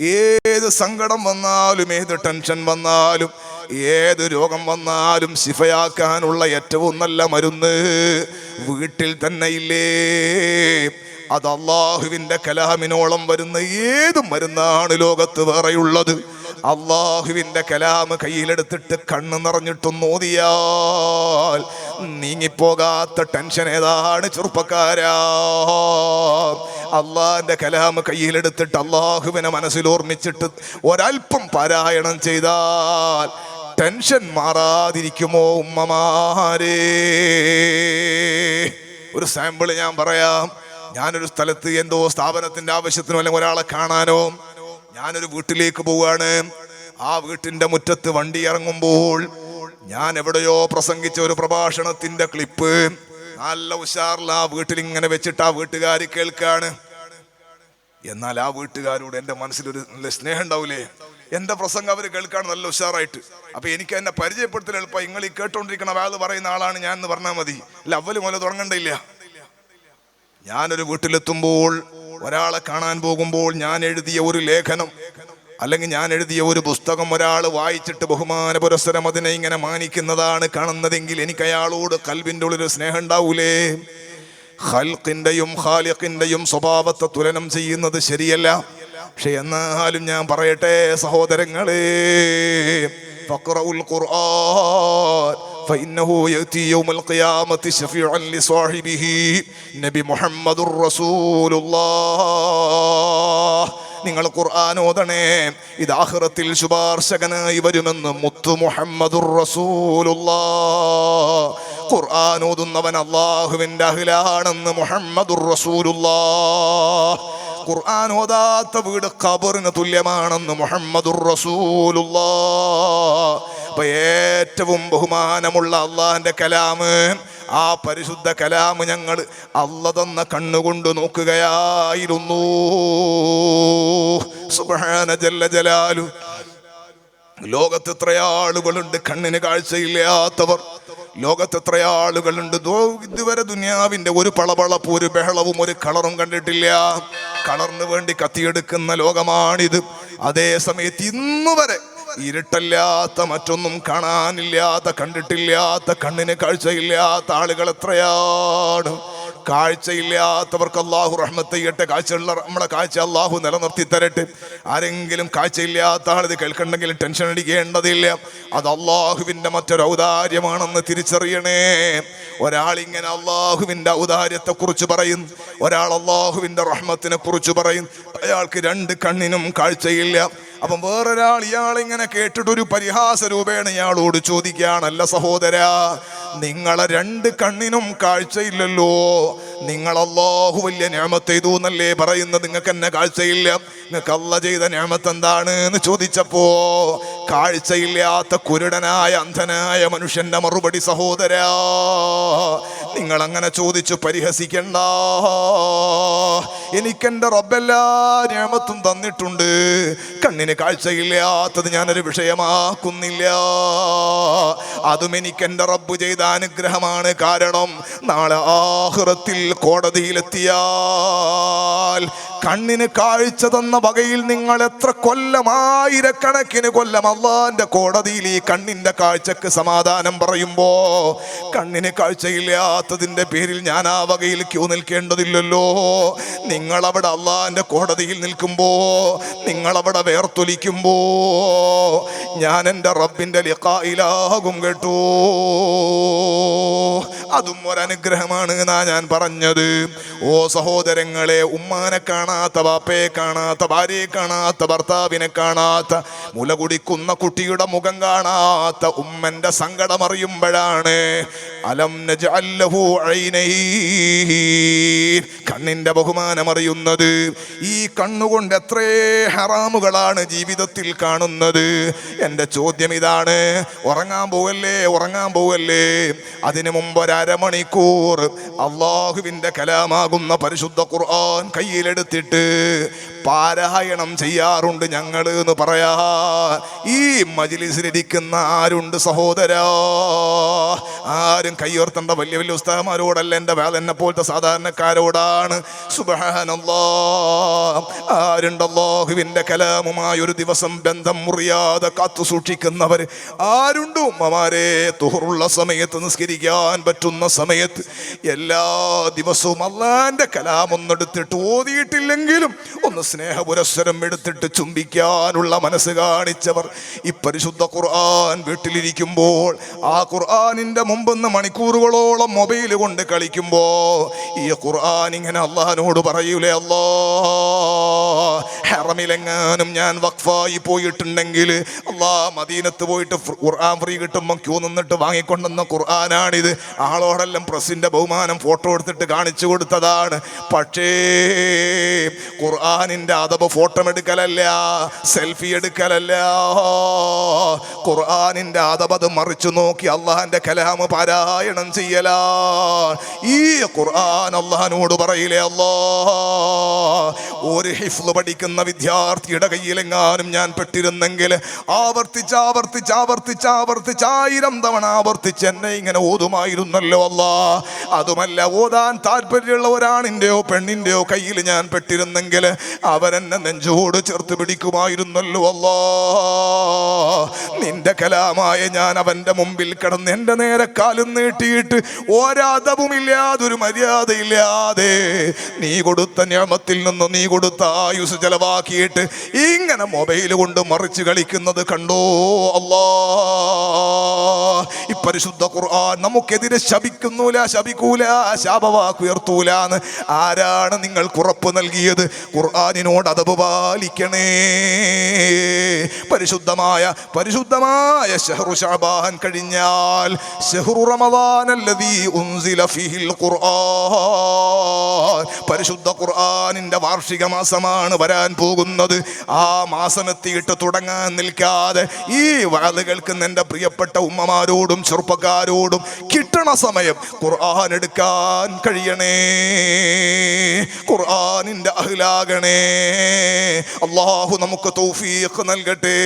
ഏത് സങ്കടം വന്നാലും ഏത് ടെൻഷൻ വന്നാലും ഏത് രോഗം വന്നാലും ശിഫയാക്കാനുള്ള ഏറ്റവും നല്ല മരുന്ന് വീട്ടിൽ തന്നെ ഇല്ലേ? അത് അള്ളാഹുവിന്റെ കലാമിനോളം വരുന്ന ഏത് മരുന്നാണ് ലോകത്ത് വേറെയുള്ളത്? അള്ളാഹുവിന്റെ കലാമ് കയ്യിലെടുത്തിട്ട് കണ്ണ് നിറഞ്ഞിട്ടും നോദിയാൽ നീങ്ങിപ്പോകാത്ത ടെൻഷൻ ഏതാണ് ചെറുപ്പക്കാരാ? അള്ളാഹിന്റെ കലാമ് കയ്യിലെടുത്തിട്ട് അള്ളാഹുവിനെ മനസ്സിൽ ഓർമ്മിച്ചിട്ട് ഒരൽപ്പം പാരായണം ചെയ്താൽ ടെൻഷൻ മാറാതിരിക്കുമോ ഉമ്മമാരേ? ഒരു സാമ്പിൾ ഞാൻ പറയാം. ഞാനൊരു സ്ഥലത്ത് എന്തോ സ്ഥാപനത്തിന്റെ ആവശ്യത്തിനോ അല്ലെങ്കിൽ ഒരാളെ കാണാനോ ഞാനൊരു വീട്ടിലേക്ക് പോവുകയാണ് ആ വീട്ടിന്റെ മുറ്റത്ത് വണ്ടി ഇറങ്ങുമ്പോൾ ഞാൻ എവിടെയോ പ്രസംഗിച്ച ഒരു പ്രഭാഷണത്തിന്റെ ക്ലിപ്പ്. നല്ല ഉഷാറിൽ ആ വീട്ടിൽ ഇങ്ങനെ വെച്ചിട്ട് ആ വീട്ടുകാർ കേൾക്കാണ്. എന്നാൽ ആ വീട്ടുകാരോട് എന്റെ മനസ്സിലൊരു നല്ല സ്നേഹം ഉണ്ടാവൂലേ? എന്റെ പ്രസംഗം അവർ കേൾക്കാണ് നല്ല ഉഷാറായിട്ട്. അപ്പൊ എനിക്ക് എന്നെ പരിചയപ്പെടുത്തൽ എളുപ്പം. നിങ്ങൾ ഈ കേട്ടോണ്ടിരിക്കണ വേൾ പറയുന്ന ആളാണ് ഞാൻ എന്ന് പറഞ്ഞാൽ മതി. അല്ല അവൽ മുല തുടങ്ങണ്ടില്ല ഞാനൊരു വീട്ടിലെത്തുമ്പോൾ ഒരാളെ കാണാൻ പോകുമ്പോൾ ഞാൻ എഴുതിയ ഒരു ലേഖനം അല്ലെങ്കിൽ ഞാൻ എഴുതിയ ഒരു പുസ്തകം ഒരാൾ വായിച്ചിട്ട് ബഹുമാന പുരസ്സരം അതിനെ ഇങ്ങനെ മാനിക്കുന്നതാണ് കാണുന്നതെങ്കിൽ എനിക്ക് അയാളോട് കൽവിന്റെ ഉള്ളിൽ സ്നേഹം ഉണ്ടാവൂലേ? ഹൽക്കിന്റെയും ഹാലിഖിന്റെയും സ്വഭാവത്തെ തുലനം ചെയ്യുന്നത് ശരിയല്ല. പക്ഷെ എന്നാലും ഞാൻ പറയട്ടെ സഹോദരങ്ങളെ നബി മുഹമ്മദുർ റസൂലുള്ളാഹ്. നിങ്ങൾ ഖുർആൻ ഓതണേ. ശുപാർശകനായി വരുമെന്ന് മുത്തു മുഹമ്മദുർ റസൂലുള്ളാഹ്. ഖുർആൻ ഓതുന്നവൻ അള്ളാഹുവിന്റെ അഹിലാണെന്ന് മുഹമ്മദുർ റസൂലുള്ളാഹ്. ഖുർആൻ ഓതാത്ത വീട് ഖബറിന് തുല്യമാണെന്ന് മുഹമ്മദുർ റസൂലുള്ള അപ്പൊ ഏറ്റവും ബഹുമാനമുള്ള അള്ളാഹിന്റെ കലാമ് ആ പരിശുദ്ധ കലാമ് ഞങ്ങൾ അല്ല തന്ന കണ്ണുകൊണ്ട് നോക്കുകയായിരുന്നു. സുബ്ഹാന ജല്ല ജലാലു. ലോകത്ത് എത്ര ആളുകളുണ്ട് കണ്ണിന് കാഴ്ചയില്ലാത്തവർ. ലോകത്ത് എത്ര ആളുകളുണ്ട് ഇതുവരെ ദുനിയാവിന്റെ ഒരു പളപളപ്പ് ഒരു ബഹളവും ഒരു കളറും കണ്ടിട്ടില്ല. കളറിന് വേണ്ടി കത്തിയെടുക്കുന്ന ലോകമാണിത്. അതേ സമയത്ത് ഇന്ന് വരെ ഇരുട്ടല്ലാത്ത മറ്റൊന്നും കാണാനില്ലാത്ത കണ്ടിട്ടില്ലാത്ത കണ്ണിന് കാഴ്ചയില്ലാത്ത ആളുകൾ എത്രയാണ് കാഴ്ചയില്ലാത്തവർക്ക് അള്ളാഹു റഹ്മത്ത് ചെയ്യട്ടെ. കാഴ്ചയുള്ള നമ്മളെ കാഴ്ച അള്ളാഹു നിലനിർത്തി തരട്ടെ. ആരെങ്കിലും കാഴ്ചയില്ലാത്ത ആളിത് കേൾക്കണ്ടെങ്കിൽ ടെൻഷൻ അടിക്കേണ്ടതില്ല. അത് അള്ളാഹുവിന്റെ മറ്റൊരു ഔദാര്യമാണെന്ന് തിരിച്ചറിയണേ. ഒരാളിങ്ങനെ അള്ളാഹുവിന്റെ ഔദാര്യത്തെക്കുറിച്ച് പറയും. ഒരാൾ അള്ളാഹുവിന്റെ റഹ്മത്തിനെ കുറിച്ച് പറയും. അയാൾക്ക് രണ്ട് കണ്ണിനും കാഴ്ചയില്ല. അപ്പം വേറൊരാൾ ഇയാളിങ്ങനെ കേട്ടിട്ടൊരു പരിഹാസ രൂപേണ ഇയാളോട് ചോദിക്കുകയാണല്ല സഹോദര നിങ്ങളെ രണ്ട് കണ്ണിനും കാഴ്ചയില്ലല്ലോ. നിങ്ങൾ അള്ളാഹു വലിയ ഞാമത്തെ എന്നല്ലേ പറയുന്നത്? നിങ്ങൾക്ക് എന്നെ കാഴ്ചയില്ല. നിങ്ങൾക്ക് അല്ല ചെയ്ത ഞാമത്ത് എന്താണ് എന്ന് ചോദിച്ചപ്പോ കാഴ്ചയില്ലാത്ത കുരുടനായ അന്ധനായ മനുഷ്യന്റെ മറുപടി സഹോദര നിങ്ങൾ അങ്ങനെ ചോദിച്ചു പരിഹസിക്കണ്ട. എനിക്കെന്റെ റബ്ബെല്ലാ ഞാമത്തും തന്നിട്ടുണ്ട്. കണ്ണിന് കാഴ്ചയില്ലാത്തത് ഞാനൊരു വിഷയമാക്കുന്നില്ല. അതും എനിക്കെന്റെ റബ്ബ് ചെയ്ത അനുഗ്രഹമാണ്. കാരണം നാളെ ആഹ്റത്തിൽ കോടതിയിലെത്തിയാൽ കണ്ണിന് കാഴ്ച തന്ന വകയിൽ നിങ്ങൾ എത്ര കൊല്ലം ആയിരക്കണക്കിന് കൊല്ലം അള്ളാന്റെ കോടതിയിൽ ഈ കണ്ണിന്റെ കാഴ്ചക്ക് സമാധാനം പറയുമ്പോ കണ്ണിന് കാഴ്ചയില്ലാത്തതിന്റെ പേരിൽ ഞാൻ ആ വകയിൽ ക്യൂ നിൽക്കേണ്ടതില്ലല്ലോ. നിങ്ങൾ അവിടെ അള്ളാന്റെ കോടതിയിൽ നിൽക്കുമ്പോ നിങ്ങൾ അവിടെ വേർത്തൊലിക്കുമ്പോ ഞാൻ എന്റെ റബ്ബിന്റെ ലിഖായിലാകും കേട്ടോ. അതും ഒരനുഗ്രഹമാണ് എന്നാ ഞാൻ പറഞ്ഞത്. ഓ സഹോദരങ്ങളെ ഉമ്മാനെ കാണാത്ത ബാപ്പയെ കാണാത്ത ഭാര്യയെ കാണാത്ത ഭർത്താവിനെ കാണാത്ത മുല കുടിക്കുന്ന കുട്ടിയുടെ മുഖം കാണാത്ത ഉമ്മന്റെ സങ്കടം അറിയുമ്പോഴാണ് അലം നജഅല്ലഹു ഐനൈ കണ്ണിന്റെ ബഹുമാനം അറിയുന്നത് ഈ കണ്ണുകൊണ്ട് എത്രേ ഹറാമുകളാണ് ജീവിതത്തിൽ കാണുന്നത്. എന്റെ ചോദ്യം ഇതാണ് ഉറങ്ങാൻ പോവല്ലേ ഉറങ്ങാൻ പോവല്ലേ? അതിനു മുമ്പ് ഒരമണിക്കൂർ അള്ളാഹുവിന്റെ കലാമാകുന്ന പരിശുദ്ധ ഖുർആൻ കയ്യിലെടുത്തിട്ട് പാരായണം ചെയ്യാറുണ്ട് ഞങ്ങൾ എന്ന് പറയാ. ഈ മജിലിസിലിരിക്കുന്ന ആരുണ്ട് സഹോദരാ? ആരും ആരും കയ്യോർത്തേണ്ട വലിയ വലിയ ഉസ്താഹമാരോടല്ല എന്റെ എന്നെ പോലത്തെ സാധാരണക്കാരോടാണ്. സുബഹാനല്ലാ ആരുണ്ടല്ലാഹുവിന്റെ കലാമുമായി ഒരു ദിവസം ബന്ധം മുറിയാതെ കാത്തു സൂക്ഷിക്കുന്നവർ ആരുണ്ട് ഉമ്മമാരെ? തുഹറുള്ള സമയത്ത് നിസ്കരിക്കാൻ പറ്റുന്ന സമയത്ത് എല്ലാ ദിവസവും അള്ളാന്റെ കലാമൊന്നെടുത്തിട്ട് ഓതിയിട്ടില്ലെങ്കിലും ഒന്ന് സ്നേഹപുരസ്സരം എടുത്തിട്ട് ചുംബിക്കാനുള്ള മനസ്സ് കാണിച്ചവർ ഈ പരിശുദ്ധ ഖുർആൻ വീട്ടിലിരിക്കുമ്പോൾ ആ ഖുർആാനിന്റെ മുമ്പെന്ന് മണിക്കൂറുകളോളം മൊബൈൽ കൊണ്ട് കളിക്കുമ്പോ ഈ ഖുർആൻ ഇങ്ങനെ അള്ളഹാനോട് പറയൂലേ അല്ലാ. ഹറമിലെങ്ങാനും ഞാൻ വഖഫായി പോയിട്ടുണ്ടെങ്കിൽ അള്ളാ മദീനത്ത് പോയിട്ട് ഖുർആൻ ഫ്രീ കിട്ടുമ്പോൾ ക്യൂ നിന്നിട്ട് വാങ്ങിക്കൊണ്ടുവന്ന ഖുർആനാണിത്. ആളോടെല്ലാം പ്രസിന്റെ ബഹുമാനം ഫോട്ടോ എടുത്തിട്ട് കാണിച്ചു കൊടുത്തതാണ്. പക്ഷേ ഖുർആാനിന്റെ അതവ് ഫോട്ടോ എടുക്കലല്ല സെൽഫി എടുക്കലല്ല. ഖുർആാനിന്റെ അതവ് അത് മറിച്ചു നോക്കി അള്ളാഹാന്റെ കലാമ് പാരായണം ചെയ്യലാ. ഈ ഖുർആൻ അള്ളഹാനോട് പറയില്ലേ അള്ളാ? ഒരു ഹിഫ്ല് പഠിക്കുന്ന വിദ്യാർത്ഥിയുടെ കയ്യിലെങ്ങാനും ഞാൻ പെട്ടിരുന്നെങ്കിൽ ആവർത്തിച്ച് ആവർത്തിച്ച് ആവർത്തിച്ച് ആവർത്തിച്ച് ആയിരം തവണ ആവർത്തിച്ച് എന്നെ ഇങ്ങനെ ഓതുമായിരുന്നല്ലോ അല്ല. അതുമല്ല ഓതാൻ താല്പര്യമുള്ള ഒരാണിന്റെയോ പെണ്ണിന്റെയോ കയ്യിൽ ഞാൻ പെട്ടിരുന്നെങ്കിൽ അവരെന്നെ നെഞ്ചോട് ചേർത്ത് പിടിക്കുമായിരുന്നല്ലോ അല്ല. നിന്റെ കലാമായ ഞാൻ അവന്റെ മുമ്പിൽ കിടന്ന് എന്റെ നേരെ കാലും നീട്ടിയിട്ട് ഒരതവുമില്ലാതെ ഒരു മര്യാദയില്ലാതെ നീ കൊടുത്ത ഞാമത്തിൽ നിന്ന് നീ കൊടുത്ത ആയുസ് ചെലവാക്കിയിട്ട് ഇങ്ങനെ മൊബൈൽ കൊണ്ട് മറിച്ച് കളിക്കുന്നത് കണ്ടോ? ഈ പരിശുദ്ധ ഖുർആൻ നമുക്കെതിരെ ശപിക്കുന്നൂല ശപിക്കൂല ശാപവാക്കുയർത്തൂലാന്ന്. ആരാണ് നിങ്ങൾ ഉറപ്പ് നൽകിയത്? ഖുർആാനിനോട് അതപ് പാലിക്കണേ. പരിശുദ്ധമായ പരിശുദ്ധമായ ഷഹ്റു ഷാബാൻ കഴിഞ്ഞാൽ ഷഹ്റു റമദാൻ അല്ലദീ ഉൻസില ഫീഹിൽ ഖുർആൻ. പരിശുദ്ധ ഖുർആാനിന്റെ വാർഷിക മാസമാണ് വരാൻ പോകുന്നത്. ആ മാസമെത്തിയിട്ട് തുടങ്ങാൻ നിൽക്കാതെ ഈ വാത് കേൾക്കുന്ന എന്റെ പ്രിയപ്പെട്ട ഉമ്മമാരോടും ചെറുപ്പക്കാരോടും കിട്ടണ സമയം ഖുർആൻ എടുക്കാൻ കഴിയണേ. ഖുർആനിന്റെ അഹ്ലാകണേ. അള്ളാഹു നമുക്ക് തൗഫീഖ് നൽകട്ടെ.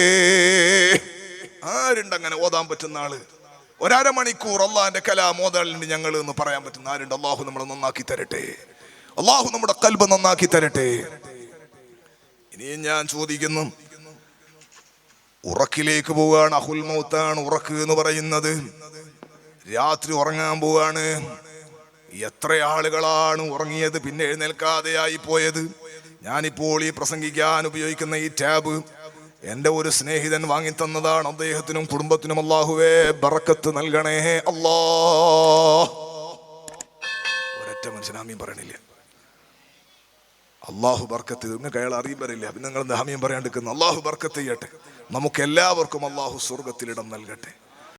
ആരുണ്ട് അങ്ങനെ ഓതാൻ പറ്റുന്ന ആൾ? ഒരര മണിക്കൂർ അള്ളാഹിന്റെ കലാം ഓതാളുണ്ട് ഞങ്ങൾ എന്ന് പറയാൻ പറ്റുന്ന ആരുണ്ട്? അള്ളാഹു നമ്മളെ നന്നാക്കി തരട്ടെ. അള്ളാഹു നമ്മുടെ കൽബ് നന്നാക്കി തരട്ടെ. ഇനിയും ഞാൻ ചോദിക്കുന്നു ഉറക്കിലേക്ക് പോവുകയാണ്. അഹുൽ മൗത്താണ് ഉറക്ക് എന്ന് പറയുന്നത്. രാത്രി ഉറങ്ങാൻ പോവാണ് എത്ര ആളുകളാണ് ഉറങ്ങിയത് പിന്നെ എഴുന്നേൽക്കാതെയായി പോയത്. ഞാനിപ്പോൾ ഈ പ്രസംഗിക്കാൻ ഉപയോഗിക്കുന്ന ഈ ടാബ് എന്റെ ഒരു സ്നേഹിതൻ വാങ്ങി തന്നതാണ്. അദ്ദേഹത്തിനും കുടുംബത്തിനും അള്ളാഹുവേ ബറക്കത്ത് നൽകണേ. അല്ലാ ഒരൊറ്റ മനുഷ്യനാമീൻ പറയണില്ല. അള്ളാഹു ബർക്കത്ത് നിങ്ങൾക്ക് അയാൾ അറിയിപ്പറിയില്ല പിന്നെ നിങ്ങൾ ദാമ്യം പറയാണ്ടിരിക്കുന്നു? അള്ളാഹു ബർക്കത്ത് ചെയ്യട്ടെ. നമുക്ക് എല്ലാവർക്കും അള്ളാഹു സ്വർഗത്തിലിടം നൽകട്ടെ.